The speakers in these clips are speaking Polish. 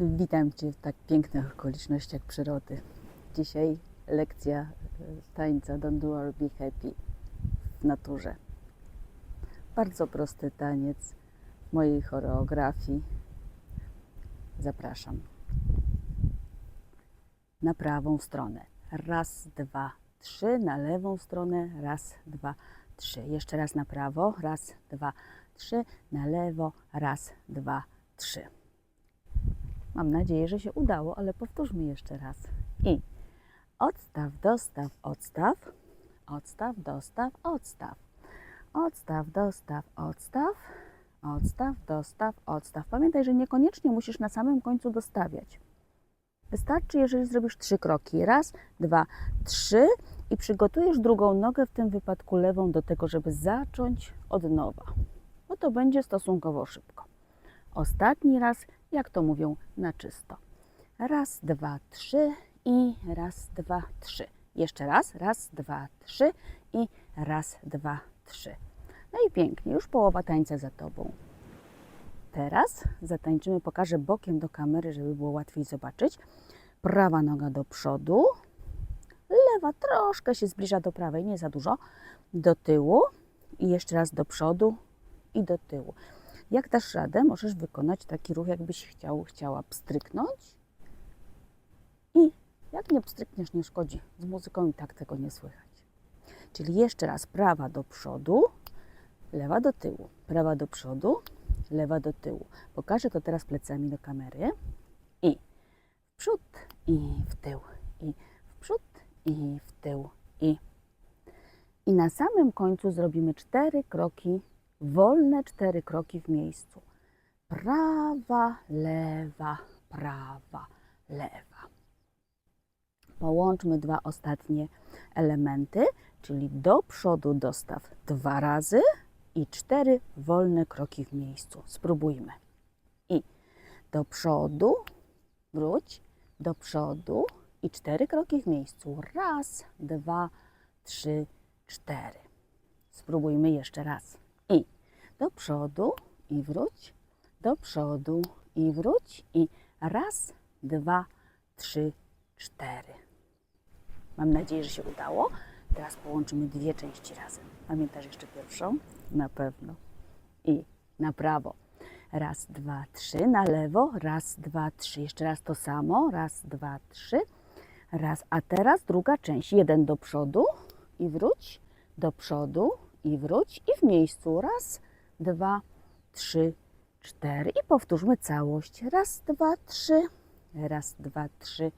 Witam Cię w tak pięknych okolicznościach przyrody. Dzisiaj lekcja e, tańca Don't Do or Be Happy w naturze. Bardzo prosty taniec w mojej choreografii. Zapraszam. Na prawą stronę. Raz, dwa, trzy. Na lewą stronę. Raz, dwa, trzy. Jeszcze raz na prawo. Raz, dwa, trzy. Na lewo. Raz, dwa, trzy. Mam nadzieję, że się udało, ale powtórzmy jeszcze raz. I odstaw, dostaw, odstaw, odstaw, dostaw, odstaw, odstaw, dostaw, odstaw, odstaw, dostaw, odstaw. Pamiętaj, że niekoniecznie musisz na samym końcu dostawiać. Wystarczy, jeżeli zrobisz trzy kroki. Raz, dwa, trzy i przygotujesz drugą nogę, w tym wypadku lewą, do tego, żeby zacząć od nowa. Bo to będzie stosunkowo szybko. Ostatni raz, jak to mówią, na czysto. Raz, dwa, trzy i raz, dwa, trzy. Jeszcze raz, raz, dwa, trzy i raz, dwa, trzy. No i pięknie, już połowa tańca za tobą. Teraz zatańczymy, pokażę bokiem do kamery, żeby było łatwiej zobaczyć. Prawa noga do przodu, lewa troszkę się zbliża do prawej, nie za dużo, do tyłu i jeszcze raz do przodu i do tyłu. Jak dasz radę, możesz wykonać taki ruch, jakbyś chciał, chciała pstryknąć. I jak nie pstrykniesz, nie szkodzi. Z muzyką i tak tego nie słychać. Czyli jeszcze raz prawa do przodu, lewa do tyłu, prawa do przodu, lewa do tyłu. Pokażę to teraz plecami do kamery. I w przód, i w tył, i w przód, i w tył, i. I na samym końcu zrobimy cztery kroki wolne cztery kroki w miejscu. Prawa, lewa, prawa, lewa. Połączmy dwa ostatnie elementy, czyli do przodu dostaw dwa razy i cztery wolne kroki w miejscu. Spróbujmy. I do przodu, wróć, do przodu i cztery kroki w miejscu. Raz, dwa, trzy, cztery. Spróbujmy jeszcze raz do przodu i wróć, do przodu i wróć i raz, dwa, trzy, cztery. Mam nadzieję, że się udało. Teraz połączymy dwie części razem. Pamiętasz jeszcze pierwszą? Na pewno. I na prawo. Raz, dwa, trzy. Na lewo. Raz, dwa, trzy. Jeszcze raz to samo. Raz, dwa, trzy. Raz. A teraz druga część. Jeden do przodu i wróć. Do przodu i wróć i w miejscu. Raz, dwa, trzy, cztery. I powtórzmy całość. Raz, dwa, trzy. Raz, dwa, trzy.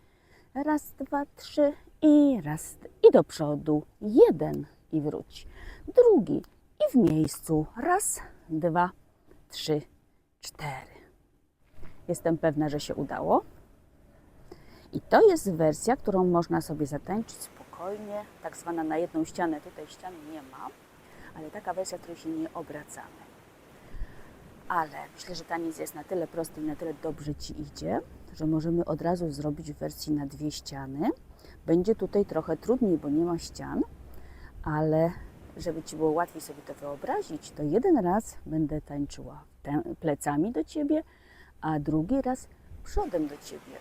Raz, dwa, trzy. I raz. I do przodu. Jeden i wróć. Drugi i w miejscu. Raz, dwa, trzy, cztery. Jestem pewna, że się udało. I to jest wersja, którą można sobie zatańczyć spokojnie, tak zwana na jedną ścianę. Tutaj ściany nie ma ale taka wersja, której się nie obracamy. Ale myślę, że taniec jest na tyle prosty i na tyle dobrze Ci idzie, że możemy od razu zrobić w wersji na dwie ściany. Będzie tutaj trochę trudniej, bo nie ma ścian, ale żeby Ci było łatwiej sobie to wyobrazić, to jeden raz będę tańczyła plecami do Ciebie, a drugi raz przodem do Ciebie.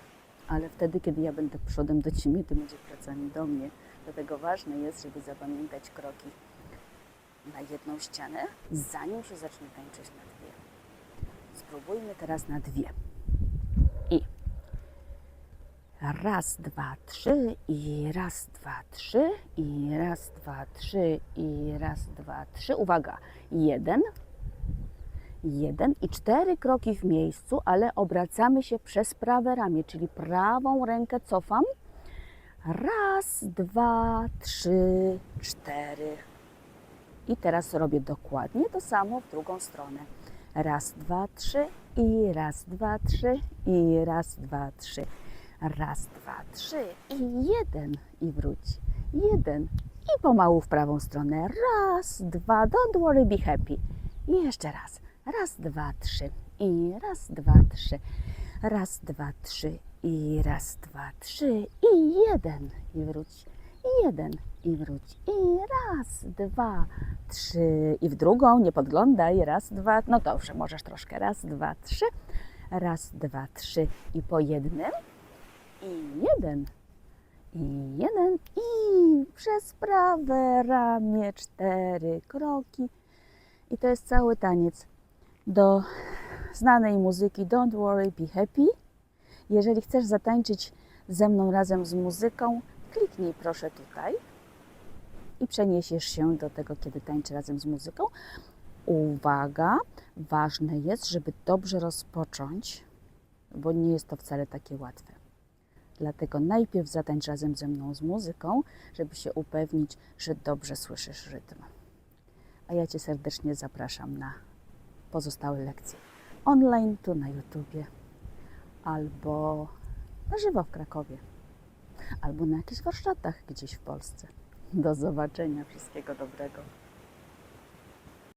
Ale wtedy, kiedy ja będę przodem do Ciebie, Ty będziesz plecami do mnie. Dlatego ważne jest, żeby zapamiętać kroki na jedną ścianę, zanim się zacznie tańczyć na dwie. Spróbujmy teraz na dwie. I raz, dwa, trzy i raz, dwa, trzy i raz, dwa, trzy i raz, dwa, trzy. Uwaga, jeden, jeden i cztery kroki w miejscu, ale obracamy się przez prawe ramię, czyli prawą rękę cofam. Raz, dwa, trzy, cztery, i teraz robię dokładnie to samo w drugą stronę. Raz, dwa, trzy i raz, dwa, trzy i raz, dwa, trzy. Raz, dwa, trzy i jeden i wróć. Jeden i pomału w prawą stronę. Raz, dwa, don't worry, be happy. I jeszcze raz. Raz, dwa, trzy i raz, dwa, trzy. Raz, dwa, trzy i raz, dwa, trzy i jeden i wróć. I jeden i wróć. I raz, dwa, trzy. I w drugą, nie podglądaj. Raz, dwa. No dobrze, możesz troszkę. Raz, dwa, trzy. Raz, dwa, trzy i po jednym. I jeden. I jeden. I przez prawe ramię cztery kroki. I to jest cały taniec do znanej muzyki Don't Worry, Be Happy. Jeżeli chcesz zatańczyć ze mną razem z muzyką, kliknij proszę tutaj i przeniesiesz się do tego, kiedy tańczę razem z muzyką. Uwaga, ważne jest, żeby dobrze rozpocząć, bo nie jest to wcale takie łatwe. Dlatego najpierw zatańcz razem ze mną z muzyką, żeby się upewnić, że dobrze słyszysz rytm. A ja Cię serdecznie zapraszam na pozostałe lekcje online, tu na YouTubie, albo na żywo w Krakowie, albo na jakichś warsztatach gdzieś w Polsce. Do zobaczenia, wszystkiego dobrego.